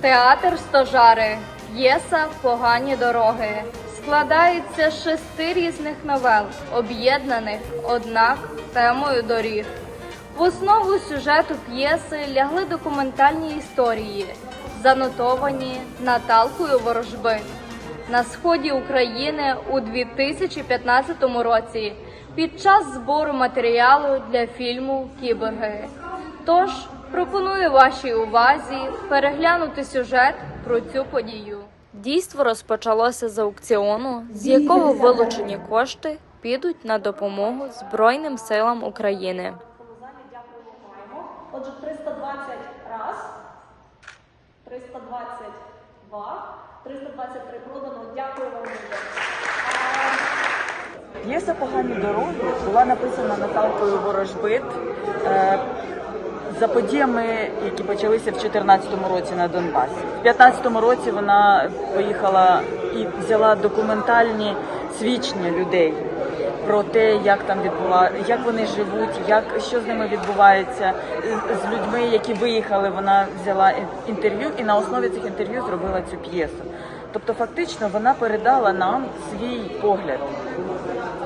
Театр Стожари. П'єса Погані дороги. Складається з шести різних новел, об'єднаних, однак, темою доріг. В основу сюжету п'єси лягли документальні історії, занотовані Наталкою Ворожбит. На сході України у 2015 році під час збору матеріалу для фільму Кіборги. Тож пропоную вашій увазі переглянути сюжет про цю подію. Дійство розпочалося з аукціону, з якого вилучені кошти підуть на допомогу Збройним силам України. Отже, 320 раз, 322, 323 продано. Дякую вам П'єса Погані дороги була написана Наталкою Ворожбит е, за подіями, які почалися в 2014 році на Донбасі. В 2015 році вона поїхала і взяла документальні свідчення людей про те, як там відбула, як вони живуть, як що з ними відбувається. З- людьми, які виїхали, вона взяла інтерв'ю і на основі цих інтерв'ю зробила цю п'єсу. Тобто, фактично, вона передала нам свій погляд.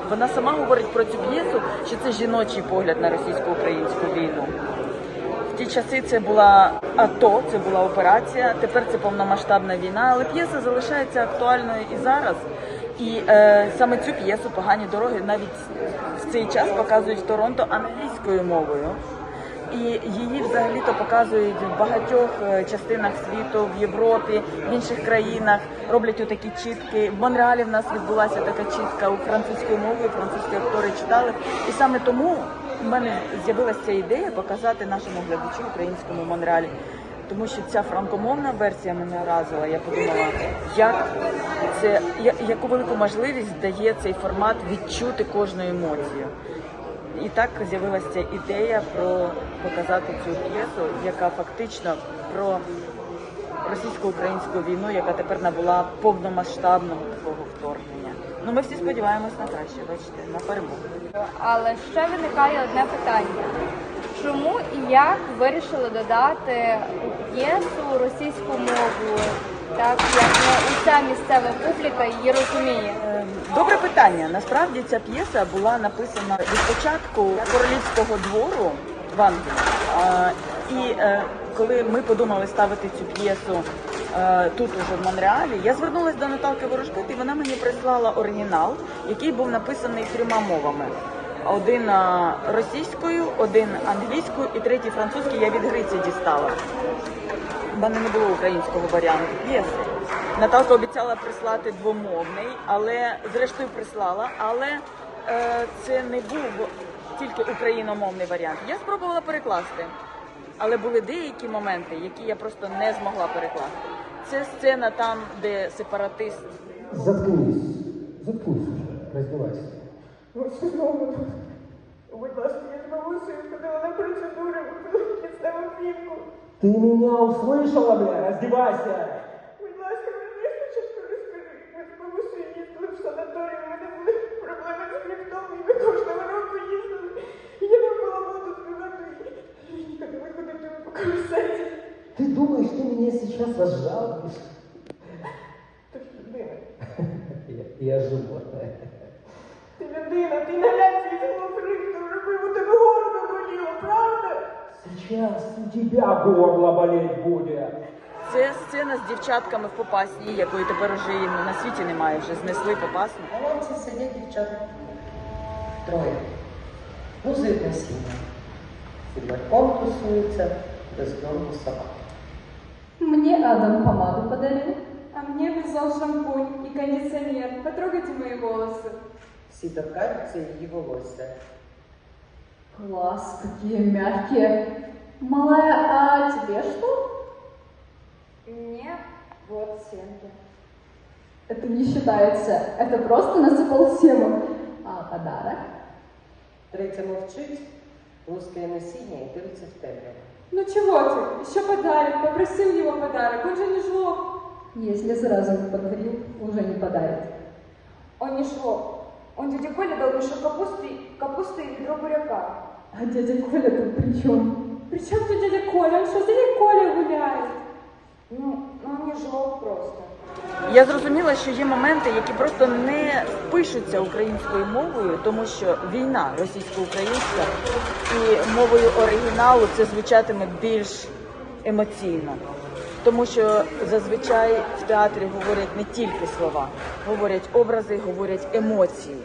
Вона сама говорить про цю п'єсу, що це жіночий погляд на російсько-українську війну. Ті часи це була АТО, це була операція. Тепер це повномасштабна війна, але п'єса залишається актуальною і зараз. І е, саме цю п'єсу Погані дороги навіть в цей час показують в Торонто англійською мовою. І її взагалі-то показують в багатьох е, частинах світу, в Європі, в інших країнах. Роблять отакі чітки. В Монреалі в нас відбулася така чітка у французькою мовою, французькі актори читали. І саме тому в мене з'явилася ідея показати нашому глядачу українському Монреалі. Тому що ця франкомовна версія мене вразила. Я подумала, як це яку велику можливість дає цей формат відчути кожну емоцію. І так з'явилася ідея про показати цю п'єсу, яка фактично про російсько-українську війну, яка тепер набула повномасштабного такого вторгнення. Ну ми всі сподіваємось на краще, бачите, на перемогу. Але ще виникає одне питання: чому і як вирішили додати у п'єсу російську мову, так як не уся місцева публіка її розуміє? Е, Добре питання. Насправді ця п'єса була написана від початку королівського двору в Англії. І е, коли ми подумали ставити цю п'єсу тут уже в Монреалі, я звернулася до Наталки Ворожбит, і вона мені прислала оригінал, який був написаний трьома мовами. Один е, російською, один англійською і третій французький я від Гриці дістала. У мене не було українського варіанту п'єси. Наталка обіцяла прислати двомовний, але зрештою прислала. Але е, це не був тільки україномовний варіант. Я спробувала перекласти, але були деякі моменти, які я просто не змогла перекласти. Це сцена там, де сепаратист Заткнись. Заткнись уже. Раздевайся. Ну, знову. Будь ласка, я з бабусею ходила на процедури, підставив плівку. Ты меня услышала, бля? Раздевайся. Будь ласка, мені спочатку розкажи. Ми з бабусею їздили в санаторій, у мене були проблеми з хребтом, і ми кожного року їздили. І я не була воду збивати. І ніколи виходити по каруселі. Ты думаешь, ты меня сейчас разжалуешь? Ти ж людина. Я, я животное. Ти людина, ти на ляці цього хребту робив, у тебе горло боліло, правда? Сейчас у тебя горло болеть будет. це сцена з дівчатками в попасні, якої тепер уже і на світі немає, вже знесли попасну. На лавці сидять дівчата. Троє. Музика сіна. Під ларьком тусуються бездомні собаки. Мне Адам помаду подарил. А мне вязал шампунь и кондиционер. Потрогайте мои волосы. Всі торкаються її волосся. Класс, какие мягкие. Малая, а тебе что? Мне вот семки. Это не считается. Это просто насыпал сему. А подарок? Третя мовчить, лускає насіння і дивиться в темряву. Ну чего ты? Еще подарок. Попросил его подарок. Он же не жлоб. Если сразу не подарил, уже не подарит. Он не жлоб. Он дяде Коле дал мешок капусты, капусты и ведро буряка. А дядя Коля тут при чем? Причем тут дядя Коля? Он что, с дядей Колей гуляет? Ну, ну мне жалко просто. Я зрозуміла, що є моменти, які просто не пишуться українською мовою, тому що війна російсько-українська і мовою оригіналу це звучатиме більш емоційно. Тому що зазвичай в театрі говорять не тільки слова, говорять образи, говорять емоції.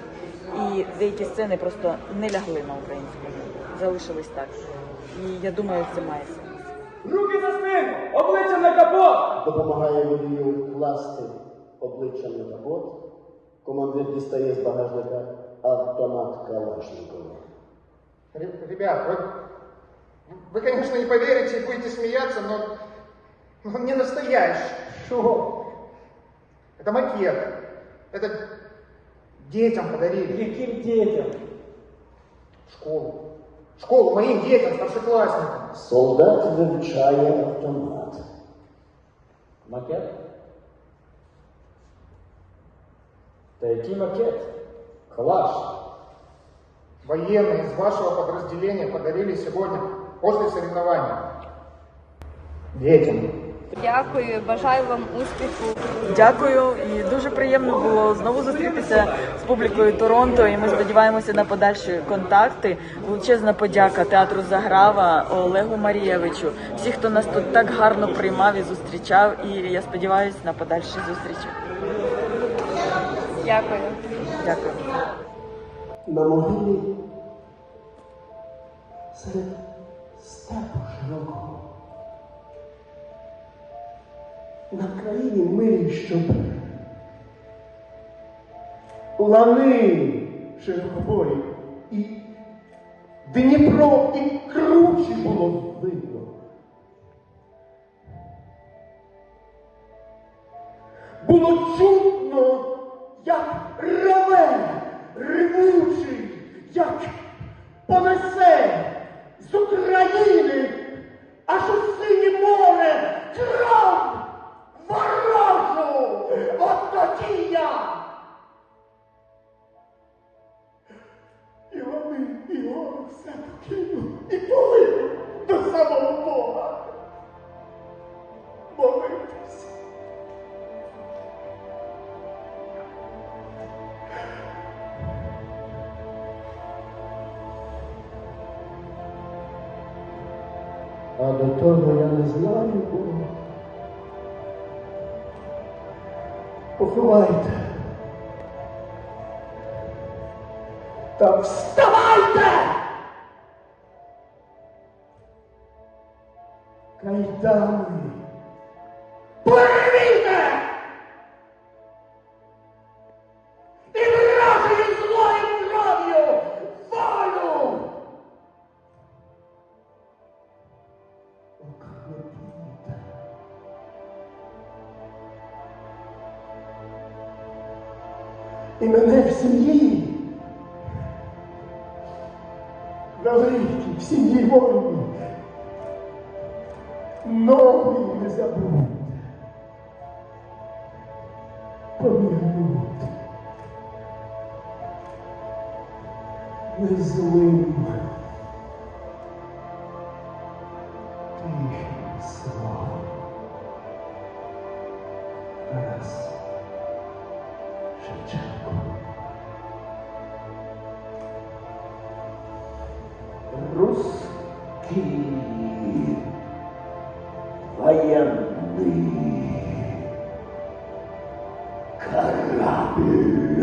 І деякі сцени просто не лягли на українську мову, залишились так. І я думаю, це має сенс. Руки за спину! Обличчя на капот! допомагає водію класти обличчя на капот. Командир дістає з багажника автомат Калашникова. Ре- Ребят, вы, вы, конечно, не поверите и будете смеяться, но но он не настоящий. Чого? Это макет. Это детям подарили. Яким дітям? Школу. Школу моим детям, старшеклассникам. Солдат вивчає автомат. Макет? Та який макет? Калаш. Военные из вашего подразделения подарили сегодня, после соревнований. Детям. Дякую, бажаю вам успіху. Дякую і дуже приємно було знову зустрітися з публікою Торонто. І ми сподіваємося на подальші контакти. Величезна подяка театру Заграва Олегу Марієвичу. Всі, хто нас тут так гарно приймав і зустрічав. І я сподіваюся на подальші зустрічі. Дякую. Дякую. На могилі серед степу широкого. На країні мирі щоб лани широкоборі і Дніпро і кручі було видно. Було чутно, як реве, ревучий, як понесе А до того я не знаю Бога. Поховайте. Та вставайте! Кайдани. І мене в сім'ї. Великі в сім'ї воїнів. Ноги не забудьте. Пом'янути. Незлим. Тихим словом. Раз. Шевченко. Deus.